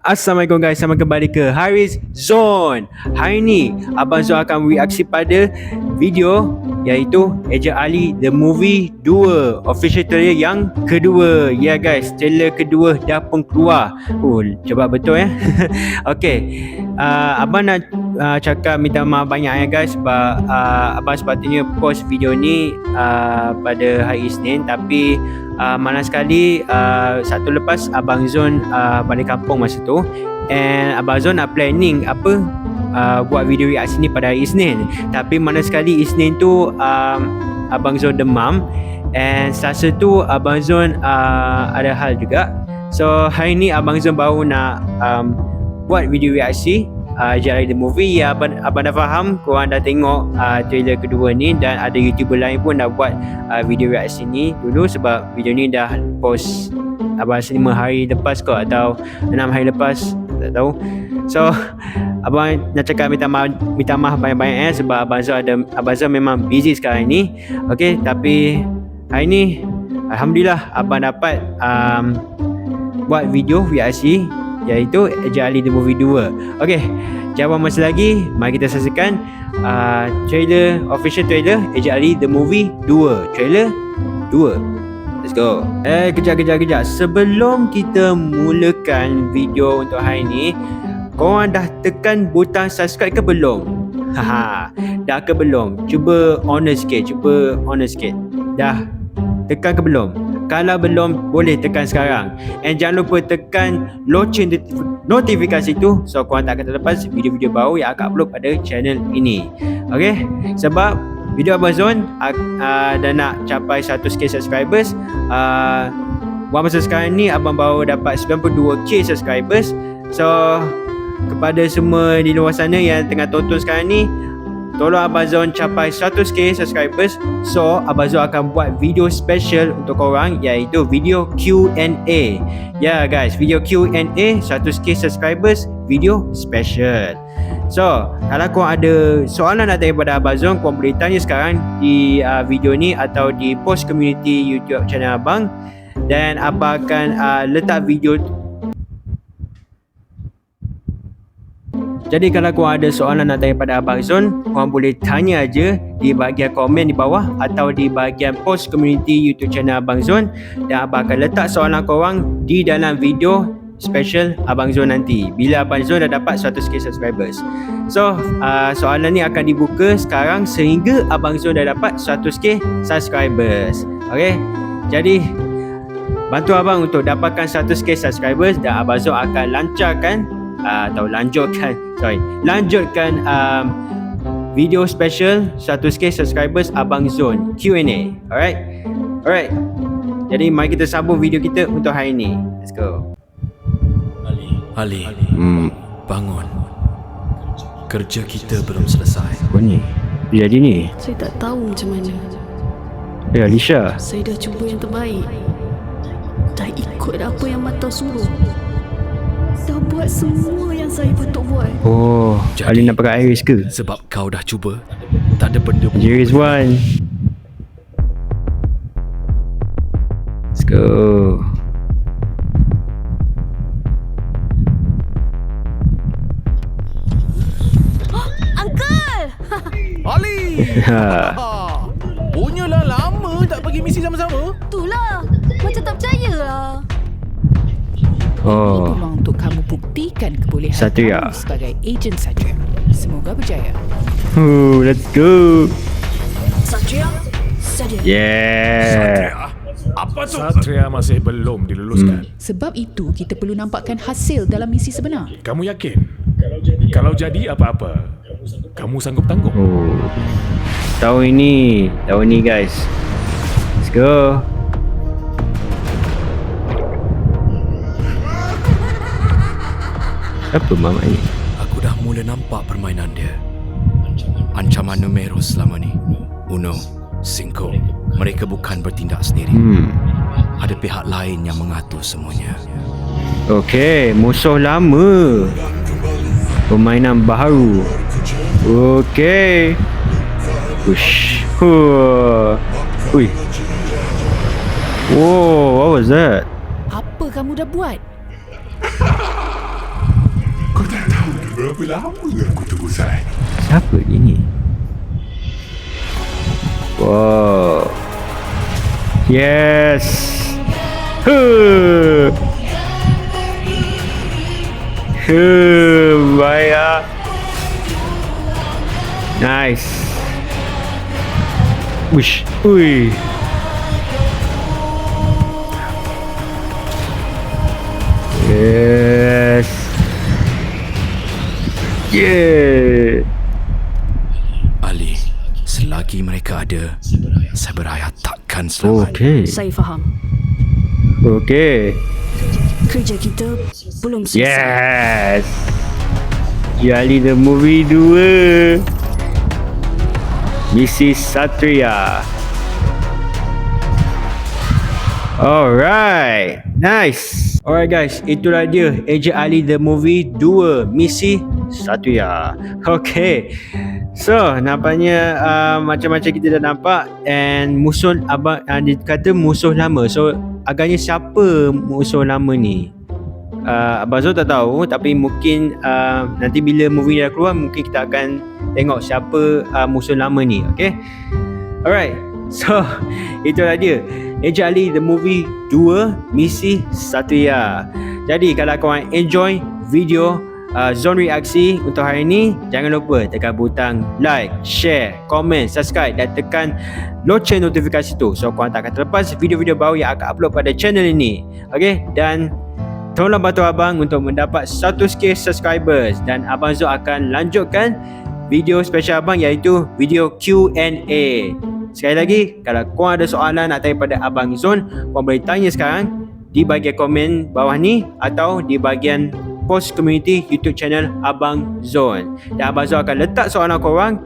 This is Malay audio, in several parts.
Assalamualaikum guys, selamat kembali ke Haris Zone. Hari ni, Abang Zon akan reaksi pada video Iaitu Eja Ali The Movie 2 Official trailer yang kedua. Ya yeah guys, trailer kedua dah pun keluar. Oh, cepat betul ya Okay, uh, Abang nak uh, cakap minta maaf banyak ya guys. Sebab uh, Abang sepatutnya post video ni uh, pada hari Isnin Tapi uh, mana sekali uh, satu lepas Abang Zon uh, balik kampung masa tu. And Abang Zon nak planning apa uh, buat video reaksi ni pada hari Isnin. Tapi mana sekali Isnin tu um, Abang Zon demam. And selasa tu Abang Zon uh, ada hal juga. So hari ni Abang Zon baru nak um, buat video reaksi uh, Jari The Movie ya abang, abang dah faham korang dah tengok uh, trailer kedua ni dan ada youtuber lain pun dah buat uh, video reaksi ni dulu sebab video ni dah post abang rasa 5 hari lepas kot atau 6 hari lepas tak tahu. So abang nak cakap minta maaf minta maaf banyak-banyak eh sebab abang Zul ada abang Zul memang busy sekarang ni. Okey tapi hari ni alhamdulillah abang dapat um, buat video reaksi iaitu Eja Ali The Movie 2 Okey, jangan masa lagi Mari kita saksikan uh, trailer, official trailer Eja Ali The Movie 2 Trailer 2 Let's go. Eh, kejap, kejap, kejap. Sebelum kita mulakan video untuk hari ni Korang dah tekan butang subscribe ke belum? Haha, dah ke belum? Cuba honest sikit, cuba honest sikit. Dah. Tekan ke belum? Kalau belum boleh tekan sekarang. And jangan lupa tekan loceng notifikasi tu So korang tak akan terlepas video-video baru yang akan upload pada channel ini. Okay Sebab video Abang Zon uh, uh, Dah nak capai 100k subscribers uh, Buat masa sekarang ni Abang baru dapat 92k subscribers. So Kepada semua di luar sana yang tengah tonton sekarang ni Tolong Abazon capai 100k subscribers. So Abazon akan buat video special untuk korang Iaitu video Q&A Ya yeah, guys video Q&A 100k subscribers Video special. So kalau korang ada soalan nak tanya pada Abazon Korang boleh tanya sekarang di uh, video ni Atau di post community YouTube channel Abang. Dan Abang akan uh, letak video Jadi kalau korang ada soalan nak tanya pada Abang Zon, korang boleh tanya aja di bahagian komen di bawah atau di bahagian post community YouTube channel Abang Zon dan Abang akan letak soalan korang di dalam video special Abang Zon nanti bila Abang Zon dah dapat 100k subscribers. So, uh, soalan ni akan dibuka sekarang sehingga Abang Zon dah dapat 100k subscribers. Okay? Jadi, bantu Abang untuk dapatkan 100k subscribers dan Abang Zon akan lancarkan uh, atau lanjutkan sorry. Lanjutkan um, video special 100k subscribers Abang Zone Q&A alright? Alright. Jadi mari kita sambung video kita untuk hari ini let's go. Ali, hmm. bangun. Kerja kita belum selesai. apa ni? Jadi ni? Saya tak tahu macam mana. eh Alisha Saya dah cuba yang terbaik. Dah ikut apa yang mata suruh. Dah buat semua yang saya patut buat. oh Jadi- Ali nak pakai Iris ke Sebab kau dah cuba, tak ada benda pun. Iris one let's go Uncle! Ali! ha. Ha. Punyalah lama tak pergi misi sama-sama. Itulah. Macam tak percaya lah. Oh peluang untuk kamu buktikan kebolehan Satria. kamu sebagai ejen Satria. Semoga berjaya. Ooh, let's go Satria? Satria. yeah Apa tu? Satria masih belum diluluskan. Hmm. Sebab itu kita perlu nampakkan hasil dalam misi sebenar. Kamu yakin? Kalau jadi apa-apa, kamu sanggup tanggung? Oh. Tahun ini, tahun ini guys. Let's go. Apa mama ni? Aku dah mula nampak permainan dia. Ancaman numero selama ni. Uno, Cinco. Mereka bukan bertindak sendiri. Hmm. Ada pihak lain yang mengatur semuanya. Okey, musuh lama. Permainan baru. Okey. Ush. Huh. Ui. Whoa, what was that? Apa kamu dah buat? Kau tak tahu ke berapa lama aku tunggu saya? Siapa dia ni? Wow. Yes. Huh. Huh. Baik. Nice. Wish. Ui. Yes. Yeah. Ali, selagi mereka ada, saya berayat takkan selamat. Okay. Saya faham. Okay. Kerja kita belum selesai. Yes. Jali the movie 2. Mrs. Satria. Alright. Nice. Alright guys, itulah dia Eja Ali the movie 2 Misi Satria. Okay. So, nampaknya uh, macam-macam kita dah nampak and musuh abang uh, dia kata musuh lama. So, agaknya siapa musuh lama ni? uh, Abang Zul tak tahu tapi mungkin uh, nanti bila movie dah keluar mungkin kita akan tengok siapa uh, musuh lama ni okay alright so itulah dia Eja Ali the movie 2 misi Satria jadi kalau korang enjoy video uh, zone reaksi untuk hari ni jangan lupa tekan butang like share komen subscribe dan tekan loceng notifikasi tu so korang tak akan terlepas video-video baru yang akan upload pada channel ini okay dan Tolong bantu abang untuk mendapat 100k subscribers dan abang Zul akan lanjutkan video special abang iaitu video Q&A. Sekali lagi, kalau korang ada soalan nak tanya pada abang Zul, korang boleh tanya sekarang di bahagian komen bawah ni atau di bahagian post community YouTube channel Abang Zul. Dan Abang Zul akan letak soalan korang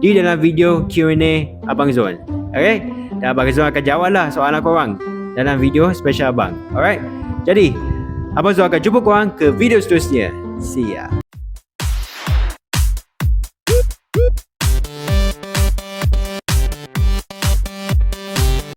di dalam video Q&A Abang Zul. Okay? Dan Abang Zul akan jawablah soalan korang dalam video special abang. Alright? Jadi, Abang Zul akan jumpa korang ke video seterusnya. See ya.